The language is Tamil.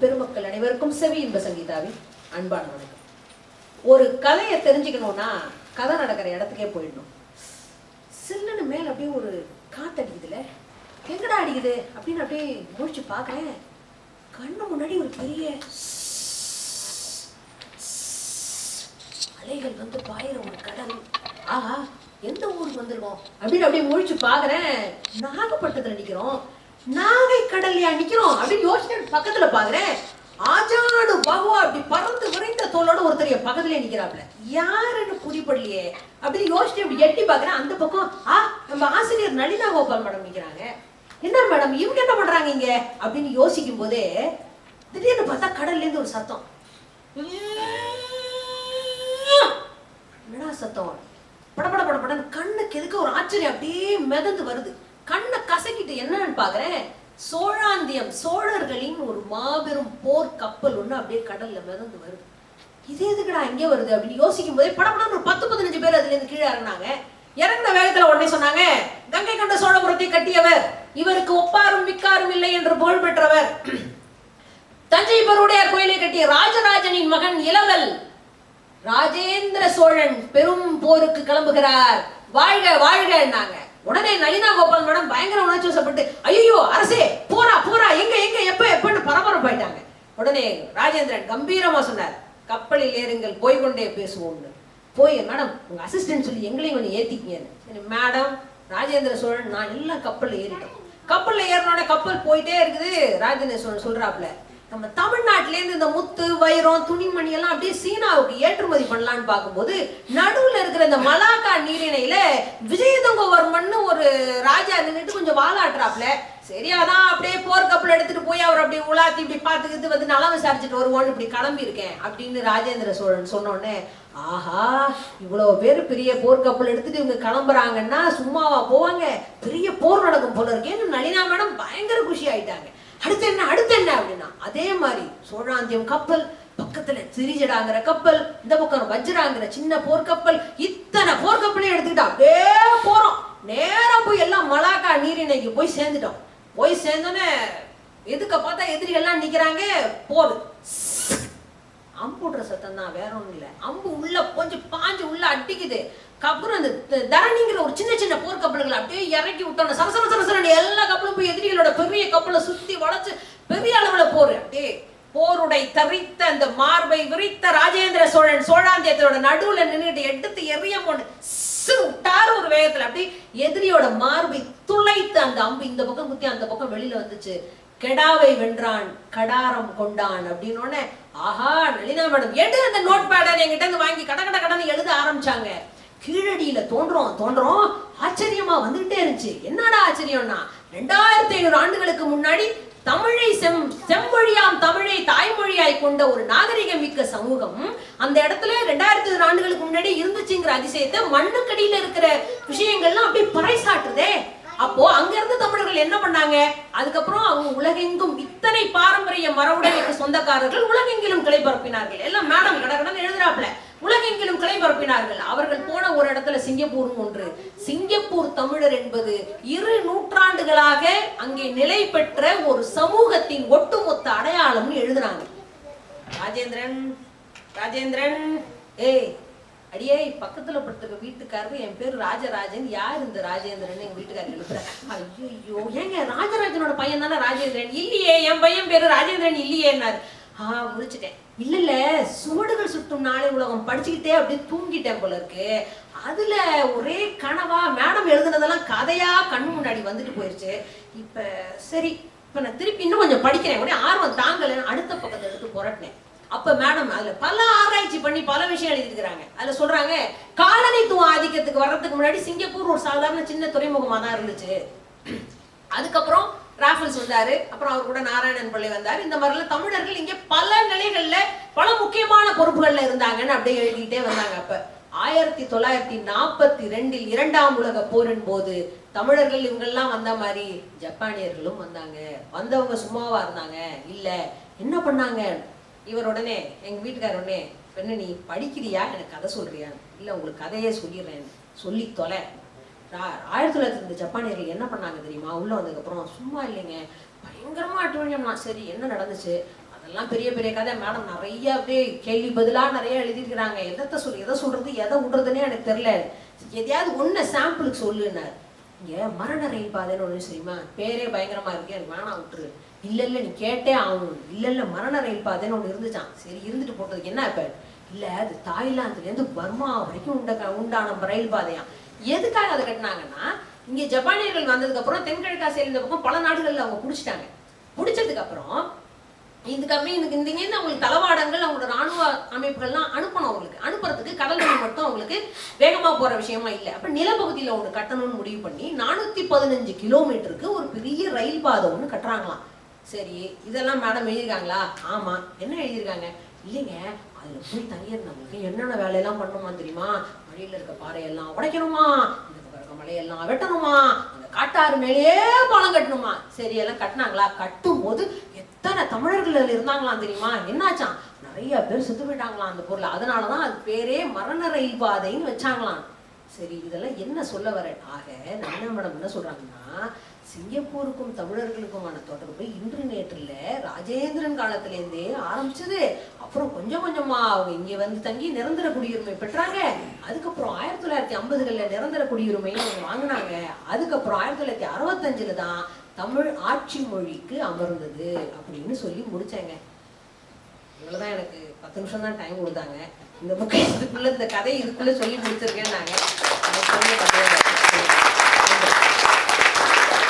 பெருமக்கள் அனைவருக்கும் செவி இன்ப சங்கீதாவின் அன்பான வணக்கம். ஒரு கலையை தெரிஞ்சுக்கணும்னா கதை நடக்கிற இடத்துக்கே போயிடணும். சில்லுன்னு மேல அப்படியே ஒரு காத்து அடிக்குதுல எங்கடா அடிக்குது? அப்படின்னு அப்படியே முழிச்சு பார்க்கறேன். கண்ணு முன்னாடி ஒரு பெரிய அலைகள் வந்து பாயிற ஒரு கடல். ஆஹா எந்த ஊருக்கு வந்துருவோம் அப்படின்னு அப்படியே முழிச்சு பாக்குறேன் நாகப்பட்டினத்துல நிக்கிறோம். நாகை கடல்லையா நிக்கிறோம் அப்படின்னு யோசிச்சு பக்கத்துல பாக்குறேன். ஆஜானு பகவா அப்படி பறந்து விரைந்த தோளோட ஒருத்தர் என் பக்கத்துலயே நிக்கிறாப்ல யாருன்னு புரிப்படலையே அப்படின்னு யோசிச்சு அப்படி எட்டி பாக்குறேன். அந்த பக்கம் ஆ நம்ம ஆசிரியர் நளினா கோபால் மேடம் நிக்கிறாங்க. என்ன மேடம் இவங்க என்ன பண்றாங்க இங்க? அப்படின்னு யோசிக்கும் போதே திடீர்னு பார்த்தா கடல்ல இருந்து ஒரு சத்தம். என்னடா சத்தம்? படபட படபடன்னு கண்ணுக்கு எதுக்கு ஒரு ஆச்சரியம் அப்படியே மிதந்து வருது. கண்ணை கசக்கிட்டு என்னன்னு பாக்குறேன்? சோழாந்தியம் சோழர்களின் ஒரு மாபெரும் போர் கப்பல் ஒண்ணு அப்படியே கடல்ல மிதந்து வருது. இது எதுக்குடா இங்கே வருது அப்படின்னு யோசிக்கும் போதே படப்படம் ஒரு பத்து பதினஞ்சு பேர் அதுல இருந்து கீழே இறங்கினாங்க. இறங்குன வேகத்துல உடனே சொன்னாங்க கங்கை கண்ட சோழபுரத்தை கட்டியவர். இவருக்கு ஒப்பாரும் மிக்காரும் இல்லை என்று புகழ் பெற்றவர். தஞ்சை பெருவுடையார் கோயிலை கட்டிய ராஜராஜனின் மகன் இளவல் ராஜேந்திர சோழன் பெரும் போருக்கு கிளம்புகிறார். வாழ்க வாழ்கன்னாங்க உடனே நளினா கோபால் மேடம் பயங்கர உணர்ச்சி வசப்பட்டு ஐயோ அரசே போறா போறா எங்க எங்க எப்ப எப்பன்னு பரபரப்பாயிட்டாங்க உடனே ராஜேந்திரன் கம்பீரமா சொன்னார் கப்பலில் ஏறுங்கள் போய் கொண்டே பேசுவோம்னு. போய் மேடம் உங்க அசிஸ்டன்ட் சொல்லி எங்களையும் கொஞ்சம் ஏத்திக்கீங்கன்னு. மேடம் ராஜேந்திர சோழன் நான் எல்லாம் கப்பலில் ஏறிட்டோம். கப்பலில் ஏறினோட கப்பல் போயிட்டே இருக்குது ராஜேந்திர சோழன் சொல்றாப்ல நம்ம தமிழ்நாட்டிலேருந்து இந்த முத்து வைரம் துணிமணி எல்லாம் அப்படியே சீனாவுக்கு ஏற்றுமதி பண்ணலான்னு பார்க்கும்போது நடுவில் இருக்கிற இந்த மலாக்கா நீரிணையில விஜயதுங்கவர்மன் ஒரு ராஜா நின்றுட்டு கொஞ்சம் வாலாட்டுறாப்ல. சரியாதான் அப்படியே போர்க்கப்பல் எடுத்துட்டு போய் அவர் அப்படியே உலாத்தி இப்படி பார்த்துக்கிட்டு வந்து நலம் விசாரிச்சுட்டு வருவோன்னு இப்படி கிளம்பி இருக்கேன் அப்படின்னு ராஜேந்திர சோழன் சொன்னோடனே ஆஹா இவ்வளவு பேர் பெரிய போர்க்கப்பல் எடுத்துட்டு இவங்க கிளம்புறாங்கன்னா சும்மாவா போவாங்க? பெரிய போர் நடக்கும் போல இருக்கேன்னு நளினா மேடம் பயங்கர குஷி ஆயிட்டாங்க. அடுத்து என்ன அடுத்து என்ன? அப்படின்னா அதே மாதிரி சோழாந்தியம் கப்பல் பக்கத்துல திரிஜடாங்கிற கப்பல் இந்த பக்கம் வஜ்ராங்கிற சின்ன போர்க்கப்பல் இத்தனை போர்க்கப்பலையும் எடுத்துக்கிட்டா அப்படியே போறோம். நேரம் போய் எல்லாம் மலாக்கா நீரிணைக்கு போய் சேர்ந்துட்டோம். போய் சேர்ந்தோன்னே எதுக்க பார்த்தா எதிரிகள்லாம் நிற்கிறாங்க போர் அம்புடுற சத்தம் தான் வேற ஒன்றும் இல்லை. அம்பு உள்ள கொஞ்சம் பாஞ்சு உள்ள அடிக்குது. கப்புறம் அந்த த- தரணிங்கிற ஒரு சின்ன சின்ன போர் கப்பல்களை அப்படியே இறக்கி விட்டோம் சரசர சரசரன்னு எல்லா கப்பலும் போய் எதிரிகளோட பெரிய கப்பலை சுத்தி வளைச்சு பெரிய அளவுல போர். அப்படியே போருடை தரித்த அந்த மார்பை விரித்த ராஜேந்திர சோழன் சோழாந்தியத்தோட நடுவுல நின்றுட்டு எடுத்து எறிய போன விட்டாரு ஒரு வேகத்துல அப்படி எதிரியோட மார்பை துளைத்து அந்த அம்பு இந்த பக்கம் குத்தி அந்த பக்கம் வெளியில வந்துச்சு. கெடாவை வென்றான் கடாரம் கொண்டான் அப்படின்னு உடனே ஆஹா நளினா மேடம் எடு அந்த நோட் பேட என்கிட்ட இருந்து வாங்கி கட கட கடன்னு எழுத ஆரம்பிச்சாங்க. கீழடியில தோன்றோம் தோன்றோம் ஆச்சரியமா வந்துகிட்டே இருந்துச்சு. என்னடா ஆச்சரியம்னா ரெண்டாயிரத்தி ஐநூறு ஆண்டுகளுக்கு முன்னாடி தமிழை செம் செம்மொழியாம் தமிழை தாய்மொழியாய் கொண்ட ஒரு நாகரிகம் மிக்க சமூகம் அந்த இடத்துல ரெண்டாயிரத்தி ஆண்டுகளுக்கு முன்னாடி இருந்துச்சுங்கிற அதிசயத்தை மண்ணுக்கடியில இருக்கிற விஷயங்கள்லாம் அப்படியே பறைசாட்டுதே அப்போ அங்க இருந்த தமிழர்கள் என்ன பண்ணாங்க? அதுக்கப்புறம் அவங்க உலகெங்கும் இத்தனை பாரம்பரிய மரபுடைமைக்கு சொந்தக்காரர்கள் உலகெங்கிலும் கிளை பரப்பினார்கள். எல்லாம் மேடம் கடகடன் எழுதுறாப்ல உலகெங்கிலும் கிளை பரப்பினார்கள். அவர்கள் போன ஒரு இடத்துல சிங்கப்பூரும் ஒன்று. சிங்கப்பூர் தமிழர் என்பது இரு நூற்றாண்டுகளாக அங்கே நிலை பெற்ற ஒரு சமூகத்தின் ஒட்டுமொத்த அடையாளம்னு எழுதுனாங்க ராஜேந்திரன் ராஜேந்திரன். ஏய் அடியே பக்கத்துல படுத்துக்க வீட்டுக்காரரு என் பேர் ராஜராஜன். யார் இந்த ராஜேந்திரன் எங்க வீட்டுக்காரர் எழுப்புற ஐயோ ஏங்க ராஜராஜனோட பையன் தானே ராஜேந்திரன்? இல்லையே என் பையன் பேரு ராஜேந்திரன் இல்லையேன்னாரு. ஆ முடிச்சிட்டேன் இல்ல இல்ல சுவடுகள் சுட்டும் நாளை உலகம் படிச்சுக்கிட்டே அப்படியே தூங்கிட்டேன் போல இருக்கு. அதுல ஒரே கனவா மேடம் எழுதுனதெல்லாம் கதையா கண்ணு முன்னாடி வந்துட்டு போயிருச்சு. இப்ப சரி இப்ப நான் திருப்பி இன்னும் கொஞ்சம் படிக்கிறேன். உடனே ஆர்வம் தாங்கல. அடுத்த பக்கத்தை எடுத்து புரட்டினேன். அப்ப மேடம் அதுல பல ஆராய்ச்சி பண்ணி பல விஷயம் எழுதியிருக்கிறாங்க. அதுல சொல்றாங்க காலனித்துவ ஆதிக்கத்துக்கு வர்றதுக்கு முன்னாடி சிங்கப்பூர் ஒரு சாதாரண சின்ன துறைமுகமா தான் இருந்துச்சு. அதுக்கப்புறம் ராஃபல்ஸ் வந்தாரு அப்புறம் அவர் கூட நாராயணன் பிள்ளை வந்தார். இந்த மாதிரிலாம் தமிழர்கள் இங்கே பல நிலைகளில் பல முக்கியமான பொறுப்புகளில் இருந்தாங்கன்னு அப்படியே எழுதிக்கிட்டே வந்தாங்க அப்போ. ஆயிரத்தி தொள்ளாயிரத்தி நாற்பத்தி ரெண்டில் இரண்டாம் உலக போரின் போது தமிழர்கள் இவங்கெல்லாம் வந்த மாதிரி ஜப்பானியர்களும் வந்தாங்க. வந்தவங்க சும்மாவா இருந்தாங்க. இல்ல என்ன பண்ணாங்க? இவர் உடனே எங்க வீட்டுக்கார உடனே பெண்ணு நீ படிக்கிறியா? எனக்கு கதை சொல்றியா? இல்ல உங்களுக்கு கதையே சொல்லிடுறேன். சொல்லி தொலை. ஆயிரத்தி தொள்ளாயிரத்தி ரெண்டு ஜப்பானியர்கள் என்ன பண்ணாங்க தெரியுமா? உள்ள வந்ததுக்கப்புறம் சும்மா இல்லைங்க. பயங்கரமா அட்டுவழியம்னா சரி என்ன நடந்துச்சு? அதெல்லாம் பெரிய பெரிய கதை. மேடம் நிறைய அப்படியே கேள்வி பதிலா நிறைய எழுதியிருக்கிறாங்க. எதை சொல் எதை சொல்றது எதை விடுறதுன்னே எனக்கு தெரியல. எதையாவது ஒன்று சாம்பிளுக்கு சொல்லுன்னாரு. இங்க மரண ரயில் பாதைன்னு ஒண்ணு தெரியுமா? பேரே பயங்கரமா இருக்கு. எனக்கு வேணாம் விட்டுரு. இல்ல இல்ல நீ கேட்டே ஆகணும். இல்ல இல்ல மரண ரயில் பாதைன்னு ஒண்ணு இருந்துச்சான் சரி இருந்துட்டு போட்டதுக்கு என்ன இப்ப இல்ல அது தாய்லாந்துல இருந்து பர்மா வரைக்கும் உண்ட உண்டான ரயில் பாதையான் எதுக்காக அதை கட்டினாங்கன்னா இங்கே ஜப்பானியர்கள் வந்ததுக்கு அப்புறம் தென்கிழக்காசியில் இந்த பக்கம் பல நாடுகளில் அவங்க பிடிச்சிட்டாங்க. புடிச்சதுக்கு அப்புறம் இதுக்கப்புறம் இதுக்கு இந்த இங்கேருந்து அவங்களுக்கு தளவாடங்கள் அவங்களோட ராணுவ அமைப்புகள்லாம் அனுப்பணும் அவங்களுக்கு. அனுப்புறதுக்கு கடல் வழி மட்டும் அவங்களுக்கு வேகமாக போகிற விஷயமா இல்லை. அப்ப நிலப்பகுதியில் ஒன்று கட்டணும்னு முடிவு பண்ணி நானூத்தி பதினஞ்சு கிலோமீட்டருக்கு ஒரு பெரிய ரயில் பாதை ஒன்று கட்டுறாங்களாம். சரி இதெல்லாம் மேடம் எழுதியிருக்காங்களா? ஆமா. என்ன எழுதியிருக்காங்க? இல்லைங்க அதில் போய் தங்கியிருந்தவங்களுக்கு என்னென்ன வேலையெல்லாம் பண்ணணுமா தெரியுமா? வழியில இருக்க பாறையெல்லாம் உடைக்கணுமா? இந்த பக்கம் இருக்க மலையெல்லாம் வெட்டணுமா? அந்த காட்டாறு மேலேயே பாலம் கட்டணுமா? சரி எல்லாம் கட்டினாங்களா? கட்டும் போது எத்தனை தமிழர்கள் இருந்தாங்களாம் தெரியுமா? என்னாச்சான் நிறைய பேர் செத்து போயிட்டாங்களாம் அந்த பொருள். அதனாலதான் அது பேரே மரண ரயில் பாதைன்னு வச்சாங்களாம். சரி இதெல்லாம் என்ன சொல்ல வரேன்? ஆக நன்னா மேடம் என்ன சொல்றாங்கன்னா சிங்கப்பூருக்கும் தமிழர்களுக்குமான தொடர்பு இன்று நேற்றுல ராஜேந்திரன் காலத்திலேருந்தே ஆரம்பிச்சது. அப்புறம் கொஞ்சம் கொஞ்சமா அவங்க இங்கே வந்து தங்கி நிரந்தர குடியுரிமை பெற்றாங்க. அதுக்கப்புறம் ஆயிரத்தி தொள்ளாயிரத்தி ஐம்பதுகள்ல நிரந்தர குடியுரிமை வாங்கினாங்க. அதுக்கப்புறம் ஆயிரத்தி தொள்ளாயிரத்தி அறுபத்தஞ்சுல தான் தமிழ் ஆட்சி மொழிக்கு அமர்ந்தது அப்படின்னு சொல்லி முடிச்சாங்க. இவ்வளவுதான் எனக்கு பத்து நிமிஷம் தான் டைம் கொடுத்தாங்க. இந்த புக்கை இதுக்குள்ளே இந்த கதை இதுக்குள்ளே சொல்லி முடிச்சிருக்கேன் நாங்கள்